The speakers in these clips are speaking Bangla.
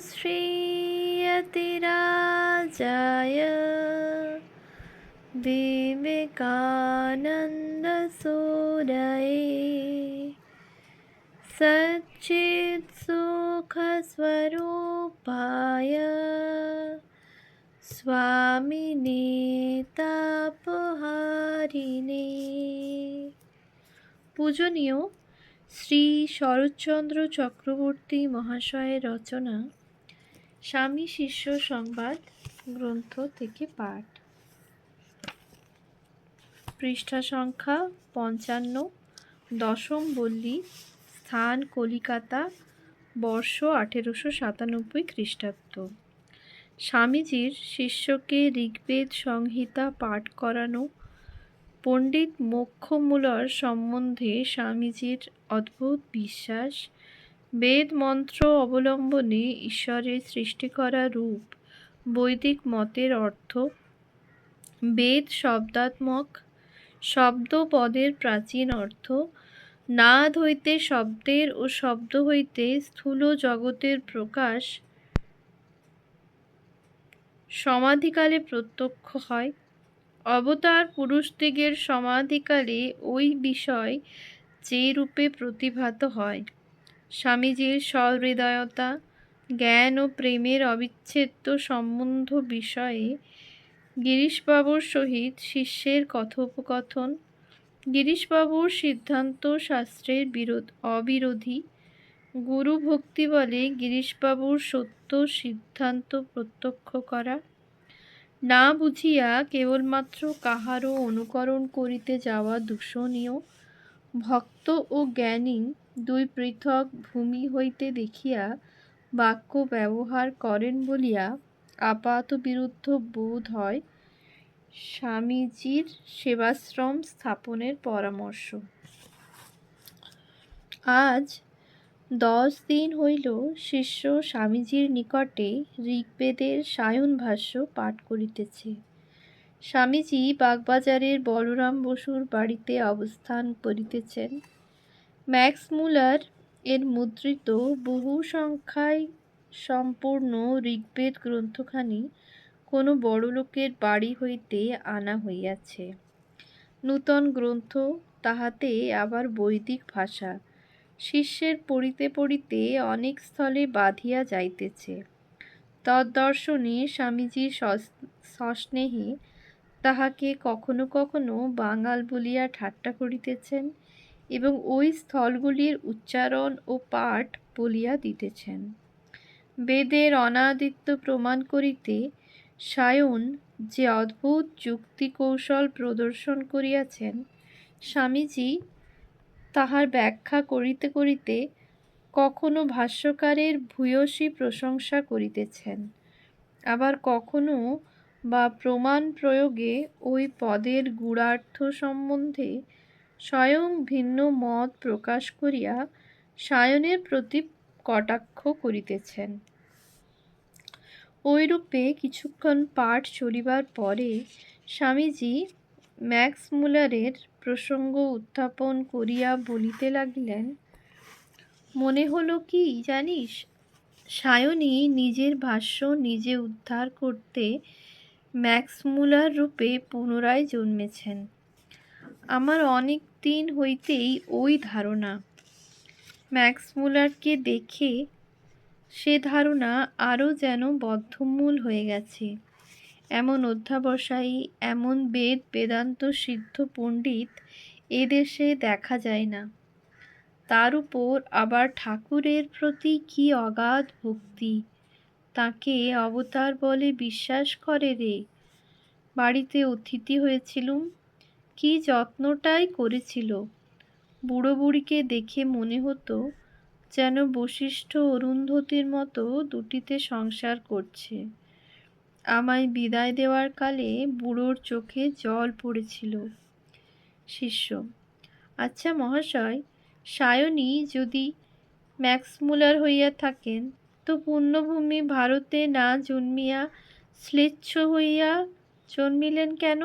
श्रीयतिराजाय विवेकानन्दसूरये सच्चित्सुखस्वरूपाय स्वामिने তাপহারিণে পূজনীয় শ্রী শরৎচন্দ্র চক্রবর্তী মহাশয়ের রচনা স্বামী শিষ্য সংবাদ গ্রন্থ থেকে পাঠ। পৃষ্ঠা সংখ্যা পঞ্চান্ন, দশম বল্লী, স্থান কলিকাতা, বর্ষ আঠেরোশো সাতানব্বই খ্রিস্টাব্দ। স্বামীজির শিষ্যকে ঋগ্বেদ সংহিতা পাঠ করানো, পণ্ডিত মোক্ষমূলর সম্বন্ধে স্বামীজির অদ্ভুত বিশ্বাস বেদ মন্ত্র অবলম্বনে ঈশ্বরের সৃষ্টি করা রূপ, বৈদিক মতের অর্থ, বেদ শব্দাত্মক, শব্দ পদের প্রাচীন অর্থ, নাদ হইতে শব্দের ও শব্দ হইতে স্থূল জগতের প্রকাশ, সমাধিকালে প্রত্যক্ষ হয়। অবতার পুরুষদিগের সমাধিকালে ওই বিষয় যে রূপে প্রতিভাত হয়। স্বামীজির সহৃদয়তা, জ্ঞান ও প্রেমের অবিচ্ছেদ্য সম্বন্ধ বিষয়ে গিরিশবাবুর সহিত শিষ্যের কথোপকথন, গিরিশবাবুর সিদ্ধান্ত শাস্ত্রের বিরোধ, অবিরোধী গুরু ভক্তি বলে গিরিশবাবুর সত্য সিদ্ধান্ত প্রত্যক্ষ করা, না বুঝিয়া কেবলমাত্র কাহারও অনুকরণ করিতে যাওয়া দূষণীয়, ভক্ত ও জ্ঞানী দুই পৃথক ভূমি হইতে দেখিয়া বাক্য ব্যবহার করেন বলিয়া আপাত বিরুদ্ধ বোধ হয় স্বামীজির সেবাশ্রম স্থাপনের পরামর্শ। আজ দশ দিন হইল শিষ্য স্বামীজির নিকটে ঋগ্বেদের সায়ন ভাষ্য পাঠ করিতেছে। স্বামীজি বাগবাজারের বলরাম বসুর বাড়িতে অবস্থান করিতেছেন। ম্যাক্স মুলার এর মুদ্রিত বহু সংখ্যায় সম্পূর্ণ ঋগ্বেদ গ্রন্থখানি কোনো বড়লোকের বাড়ি হইতে আনা হইয়াছে। নূতন গ্রন্থ তাহাতে আবার বৈদিক ভাষা। শিষ্যের পড়িতে পড়িতে অনেক স্থলে বাঁধিয়া যাইতেছে। তদ্দর্শনে স্বামীজি সস্নেহে তাহাকে কখনো কখনো বাঙাল বলিয়া ঠাট্টা করিতেছেন। এবং ওই স্থলগুলির উচ্চারণ ও পাঠ বলিয়া দিতেছেন। বেদের অনাদিত্য প্রমাণ করিতে সায়ন যে অদ্ভুত যুক্তি কৌশল প্রদর্শন করিয়াছেন, স্বামীজি তাহার ব্যাখ্যা করিতে করিতে কখনো ভাষ্যকারের ভূয়সী প্রশংসা করিতেছেন, আবার কখনো বা প্রমাণ প্রয়োগে ওই পদের গূঢ়ার্থ সম্বন্ধে স্বয়ং ভিন্ন মত প্রকাশ করিয়া সায়নের প্রতি কটাক্ষ করিতেছেন। ওইরূপে কিছুক্ষণ পাঠ চলিবার পরে স্বামীজি ম্যাক্স মুলারের প্রসঙ্গ উত্থাপন করিয়া বলিতে লাগিলেন, মনে হলো কি জানিস, সায়নী নিজের ভাষ্য নিজে উদ্ধার করতে ম্যাক্স মুলার রূপে পুনরায় জন্মেছেন। আমার অনেক দিন হইতেই ওই ধারণা। ম্যাক্স মুলারকে দেখে সে ধারণা আরও যেন বদ্ধমূল হয়ে গেছে। এমন অধ্যাবসায়ী, এমন বেদ, বেদান্ত, সিদ্ধ পণ্ডিত এদেশে দেখা যায় না। তার উপর আবার ঠাকুরের প্রতি কি অগাধ ভক্তি, তাকে অবতার বলে বিশ্বাস করে রে? বাড়িতে অতিথি হয়েছিলুম কি যত্নটাই করেছিল? বুড়ো বুড়িকে দেখে মনে হতো যেন বশিষ্ঠ অরুন্ধতির মতো দুটিতে সংসার করছে। আমায় বিদায় দেওয়ার কালে বুড়োর চোখে জল পড়েছিল। শিষ্য আচ্ছা মহাশয়, সায়নী যদি ম্যাক্সমুলার হইয়া থাকেন, তো পুণ্যভূমি ভারতে না জন্মিয়া শ্লেচ্ছ হইয়া জন্মিলেন কেন?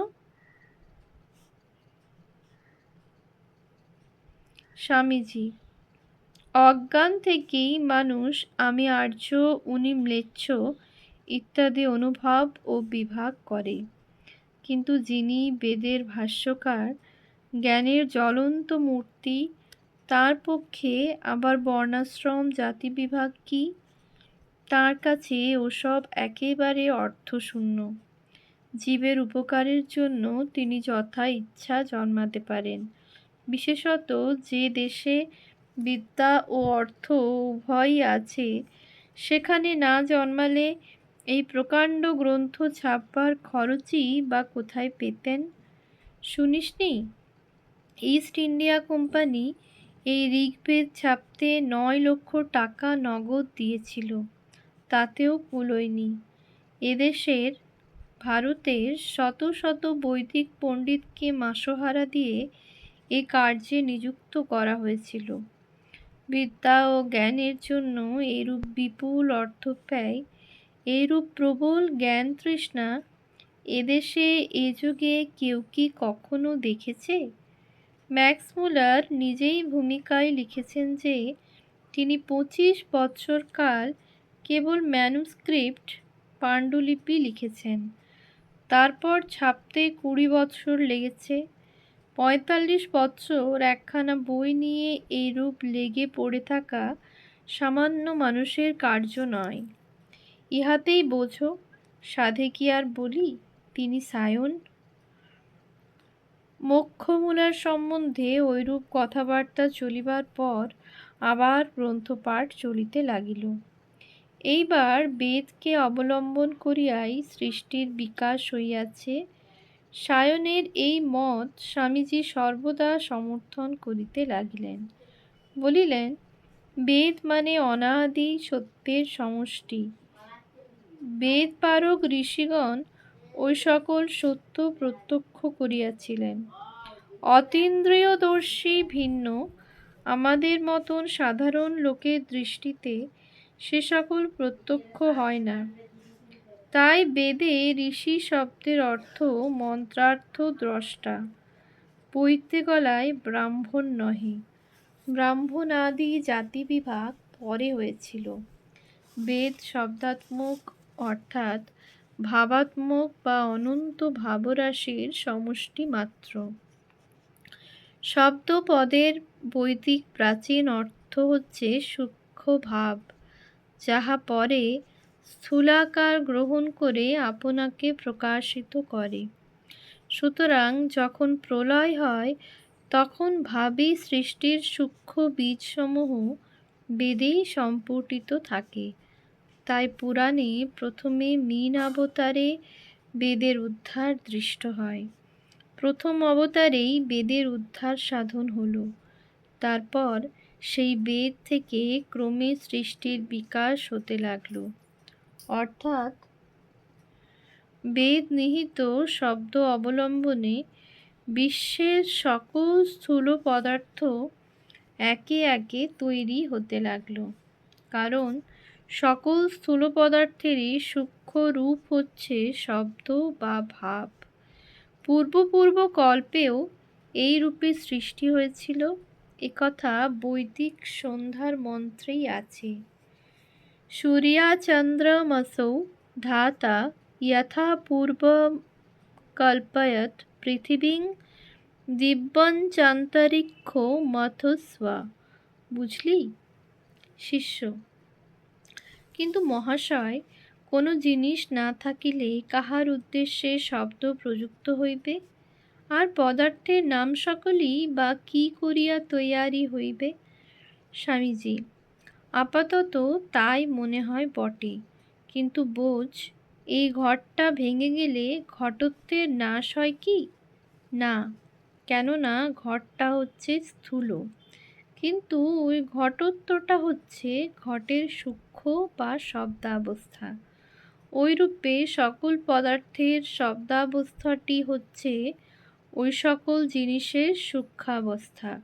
স্বামীজি, অজ্ঞান থেকেই মানুষ আমি আর্য, উনি ম্লেচ্ছ ইত্যাদি অনুভব ও বিভাগ করে। কিন্তু যিনি বেদের ভাষ্যকার, জ্ঞানের জ্বলন্ত মূর্তি, তার পক্ষে আবার বর্ণাশ্রম, জাতি বিভাগ কি? তার কাছে ওসব একেবারে অর্থশূন্য। জীবের উপকারের জন্য তিনি যথা ইচ্ছা জন্মাতে পারেন। বিশেষত যে দেশে বিদ্যা ও অর্থ উভয়ই আছে, সেখানে না জন্মালে এই প্রকাণ্ড গ্রন্থ ছাপবার খরচই বা কোথায় পেতেন? শুনিসনি ইস্ট ইন্ডিয়া কোম্পানি এই ঋগ্বেদ ছাপতে নয় লক্ষ টাকা নগদ দিয়েছিল, তাতেও কুলোয়নি এদেশের, ভারতের শত শত বৈদিক পণ্ডিতকে মাসোহারা দিয়ে এ কার্যে নিযুক্ত করা হয়েছিল। বিদ্যা ও জ্ঞানের জন্য এরূপ বিপুল অর্থ ব্যয় এইরূপ প্রবল জ্ঞান তৃষ্ণা এদেশে এ যুগে কেউ কি কখনো দেখেছে? ম্যাক্স মুলার নিজেই ভূমিকায় লিখেছেন যে, তিনি পঁচিশ বৎসর কাল কেবল ম্যানুস্ক্রিপ্ট, পাণ্ডুলিপি লিখেছেন। তারপর ছাপতে কুড়ি বৎসর লেগেছে। পঁয়তাল্লিশ বৎসর একখানা বই নিয়ে এইরূপ লেগে পড়ে থাকা সামান্য মানুষের কার্য নয়। ইহাতেই বোঝো, সাধে কি আর বলি? তিনি সায়ন? মোক্ষমূলার সম্বন্ধে ঐরূপ কথাবার্তা চলিবার পর আবার গ্রন্থপাঠ চলিতে লাগিল। এইবার বেদকে অবলম্বন করিয়াই সৃষ্টির বিকাশ হইয়াছে। সায়নের এই মত স্বামীজি সর্বদা সমর্থন করিতে লাগিলেন। বলিলেন, বেদ মানে অনাদি সত্যের সমষ্টি। বেদ পারক ঋষিগণ ওই সকল সত্য প্রত্যক্ষ করিয়াছিলেন। অতীন্দ্রিয়দর্শী ভিন্ন, আমাদের মতন সাধারণ লোকের দৃষ্টিতে সে সকল প্রত্যক্ষ হয় না। তাই বেদে ঋষি শব্দের অর্থ মন্ত্রার্থ দ্রষ্টা। পৈতে গলায় ব্রাহ্মণ নহে। ব্রাহ্মণ আদি জাতি বিভাগ পরে হয়েছিল। বেদ শব্দাত্মক অর্থাৎ ভাবাত্মক বা অনন্ত ভাবরাশির সমষ্টি মাত্র। শব্দ পদের বৈদিক প্রাচীন অর্থ হচ্ছে সূক্ষ্ম ভাব যাহা পরে স্থূলাকার গ্রহণ করে আপনাকে প্রকাশিত করে। সুতরাং যখন প্রলয় হয়, তখন ভাবি সৃষ্টির সূক্ষ্ম বীজসমূহ বেদেই সম্পুটিত থাকে। তাই পুরাণে প্রথমে মীন অবতারে বেদের উদ্ধার দৃষ্ট হয়। প্রথম অবতারেই বেদের উদ্ধার সাধন হলো। তারপর সেই বেদ থেকে ক্রমে সৃষ্টির বিকাশ হতে লাগল। অর্থাৎ বেদ নিহিত শব্দ অবলম্বনে বিশ্বের সকল স্থূল পদার্থ একে একে তৈরি হতে লাগল। কারণ সকল স্থূল পদার্থেরই সূক্ষ্ম রূপ হচ্ছে শব্দ বা ভাব। পূর্ব পূর্ব কল্পেও এই রূপে সৃষ্টি হয়েছিল। একথা বৈদিক সন্ধ্যার মন্ত্রেই আছে। सूर्याचन्द्रमसौ ধাতা यथा কল্পয়ত পৃথিবীং দিব্যঞ্চান্তরিক্ষ মথস্বা বুঝলি শিষ্য কিন্তু মহাশয় কোনো জিনিস না থাকিলে কাহার উদ্দেশ্যে শব্দ প্রযুক্ত হইবে আর পদার্থের নাম সকলই বা কি করিয়া তৈয়ারি হইবে স্বামীজি আপাতত তাই মনে হয় বটে। কিন্তু বোঝ, এই ঘরটা ভেঙে গেলে ঘটত্বের নাশ হয় কি? না, কেননা ঘরটা হচ্ছে স্থূল। কিন্তু ওই ঘটত্বটা হচ্ছে ঘটের সূক্ষ্ম বা শব্দাবস্থা। ওইরূপে সকল পদার্থের শব্দাবস্থাটি হচ্ছে ওই সকল জিনিসের সূক্ষ্মাবস্থা।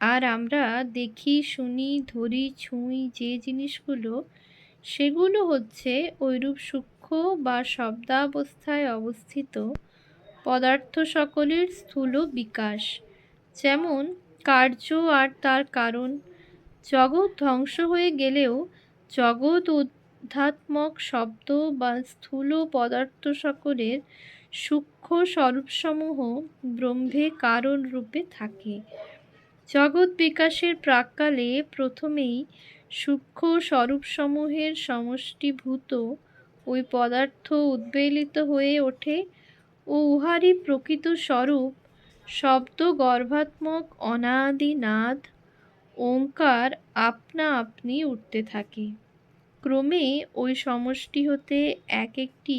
আর আমরা দেখি, শুনি, ধরি, ছুঁই যে জিনিসগুলো, সেগুলো হচ্ছে ঐরূপ সূক্ষ্ম বা শব্দাবস্থায় অবস্থিত পদার্থ সকলের স্থূল বিকাশ। যেমন কার্য আর তার কারণ। জগৎ ধ্বংস হয়ে গেলেও জগৎ উদ্ধাত্মক শব্দ বা স্থূল পদার্থ সকলের সূক্ষ্ম স্বরূপসমূহ ব্রহ্মে কারণ রূপে থাকে। জগৎ বিকাশের প্রাককালে প্রথমেই সূক্ষ্ম স্বরূপসমূহের সমষ্টিভূত ওই পদার্থ উদ্বেলিত হয়ে ওঠে ও উহারই প্রকৃত স্বরূপ শব্দ গর্ভাত্মক অনাদি নাদ, ওঙ্কার আপনা আপনি উঠতে থাকে। ক্রমে ওই সমষ্টি হতে এক একটি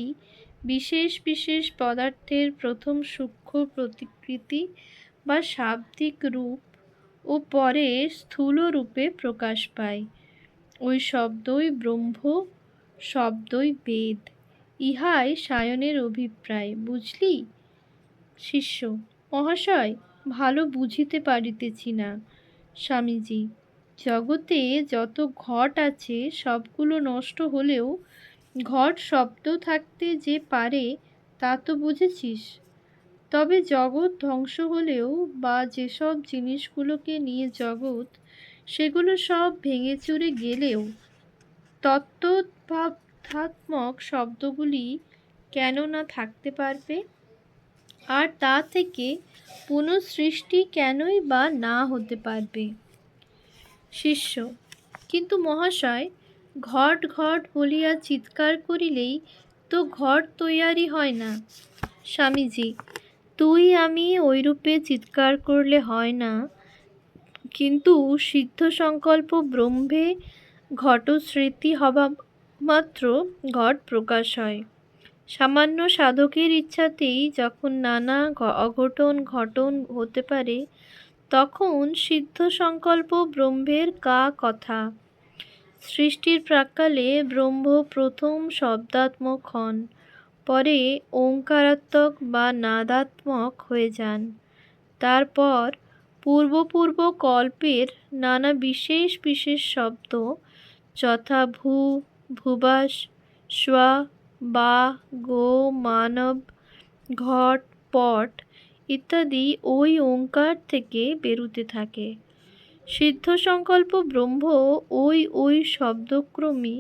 বিশেষ বিশেষ পদার্থের প্রথম সূক্ষ্ম প্রতিকৃতি বা শাব্দিক রূপ ও পরে স্থূল রূপে প্রকাশ পায়। ওই শব্দই ব্রহ্ম, শব্দই বেদ, ইহাই সায়নের অভিপ্রায়, বুঝলি? শিষ্য, মহাশয়, ভালো বুঝিতে পারিতেছি না। স্বামীজি, জগতে যত ঘট আছে, সবগুলো নষ্ট হলেও ঘট শব্দ থাকতে যে পারে, তা তো বুঝেছিস? তবে জগৎ ধ্বংস হলেও বা যেসব জিনিসগুলোকে নিয়ে জগৎ, সেগুলো সব ভেঙে চুরে গেলেও তত্ত্বভাবধাত্মক শব্দগুলি কেন না থাকতে পারবে? আর তা থেকে পুনঃসৃষ্টি কেনই বা না হতে পারবে? শিষ্য, কিন্তু মহাশয়, ঘট ঘট বলিয়া চিৎকার করিলেই তো ঘট তৈয়ারি হয় না। স্বামীজি তুই আমি ওইরূপে চিৎকার করলে হয় না। কিন্তু সিদ্ধ সংকল্প ব্রহ্মে ঘটস্মৃতি হবা মাত্র ঘট প্রকাশ হয়। সামান্য সাধকের ইচ্ছাতেই যখন নানা অঘটন ঘটন হতে পারে, তখন সিদ্ধ সংকল্প ব্রহ্মের কা কথা। সৃষ্টির প্রাককালে ব্রহ্ম প্রথম শব্দাত্মক হন। পরে ওঙ্কারাত্মক বা নাদাত্মক হয়ে যান। তারপর পূর্বপূর্ব কল্পের নানা বিশেষ বিশেষ শব্দ, যথা ভূ, ভূবাস, স্বা, বা, গো, মানব, ঘট, পট ইত্যাদি ওই ওঙ্কার থেকে বেরুতে থাকে। সিদ্ধ সংকল্প ব্রহ্ম ওই ওই শব্দক্রমে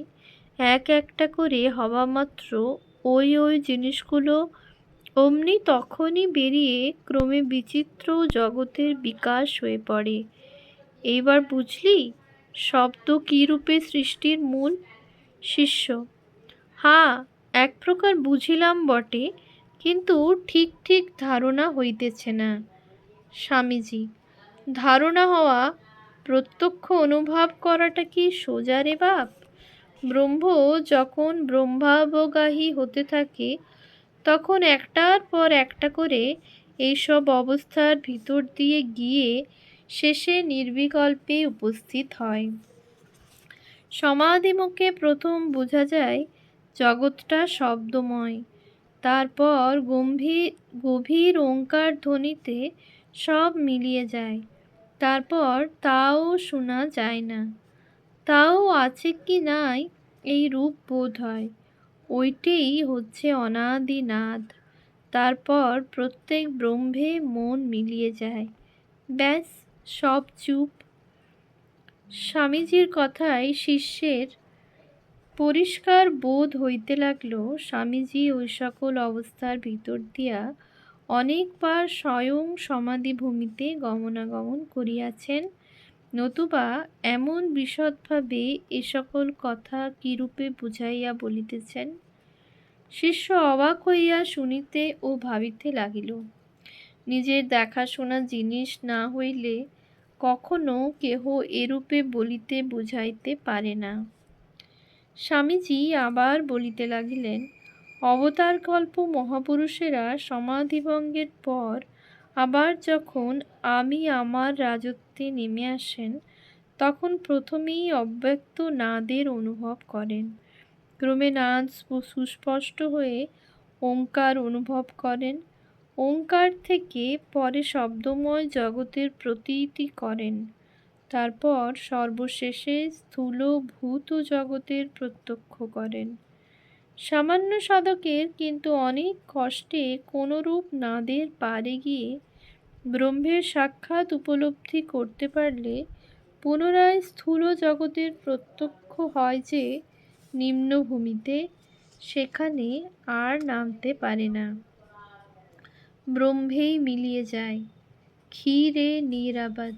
এক একটা করে হওয়া মাত্র ওই ওই জিনিসগুলো অমনি তখনই বেরিয়ে ক্রমে বিচিত্র জগতের বিকাশ হয়ে পড়ে। এইবার বুঝলি, শব্দ কী রূপে সৃষ্টির মূল? শিষ্য হ্যাঁ এক প্রকার বুঝিলাম বটে, কিন্তু ঠিক ঠিক ধারণা হইতেছে না। স্বামীজি, ধারণা হওয়া প্রত্যক্ষ অনুভব করাটা কি সোজা রে বাপ? ব্রহ্ম যখন ব্রহ্মাবগাহী হতে থাকে, তখন একটার পর একটা করে এইসব অবস্থার ভিতর দিয়ে গিয়ে শেষে নির্বিকল্পে উপস্থিত হয়। সমাধিমুখে প্রথম বোঝা যায়, জগৎটা শব্দময়। তারপর গম্ভীর, গভীর ওঙ্কার ধ্বনিতে সব মিলিয়ে যায়। তারপর তাও শোনা যায় না। তাও আছে কি নাই? এই রূপ বোধ হয়। ওইটেই হচ্ছে অনাদি নাদ তারপর প্রত্যেক ব্রহ্মে মন মিলিয়ে যায়। ব্যাস, সব চুপ। স্বামীজির কথায় শিষ্যের পরিষ্কার বোধ হইতে লাগল, স্বামীজি ওই সকল অবস্থার ভিতর দিয়া অনেকবার স্বয়ং সমাধিভূমিতে গমনাগমন করিয়াছেন। নতুবা এমন বিশদভাবে এ সকল কথা কিরূপে বুঝাইয়া বলিতেছেন? শিষ্য অবাক হইয়া শুনিতে ও ভাবিতে লাগিল, নিজের দেখাশোনা জিনিস না হইলে কখনো কেহ এরূপে বলিতে বুঝাইতে পারে না। স্বামীজি আবার বলিতে লাগিলেন, অবতারকল্প মহাপুরুষেরা সমাধিভঙ্গের পর আবার যখন আমি আমার রাজত্বে নেমে আসেন, তখন প্রথমেই অব্যক্ত নাদের অনুভব করেন। ক্রমে নাদ সুস্পষ্ট হয়ে ওঙ্কার অনুভব করেন। ওঙ্কার থেকে পরে শব্দময় জগতের প্রতীতি করেন। তারপর সর্বশেষে স্থূল ভূত জগতের প্রত্যক্ষ করেন। সামান্য সাধকের কিন্তু অনেক কষ্টে কোনরূপ নাদের পারে গিয়ে ব্রহ্মের সাক্ষাৎ উপলব্ধি করতে পারলে পুনরায় স্থূল জগতের প্রত্যক্ষ হয় যে নিম্নভূমিতে সেখানে আর নামতে পারে না। ব্রহ্মেই মিলিয়ে যায় ক্ষীরে নিরাবাদ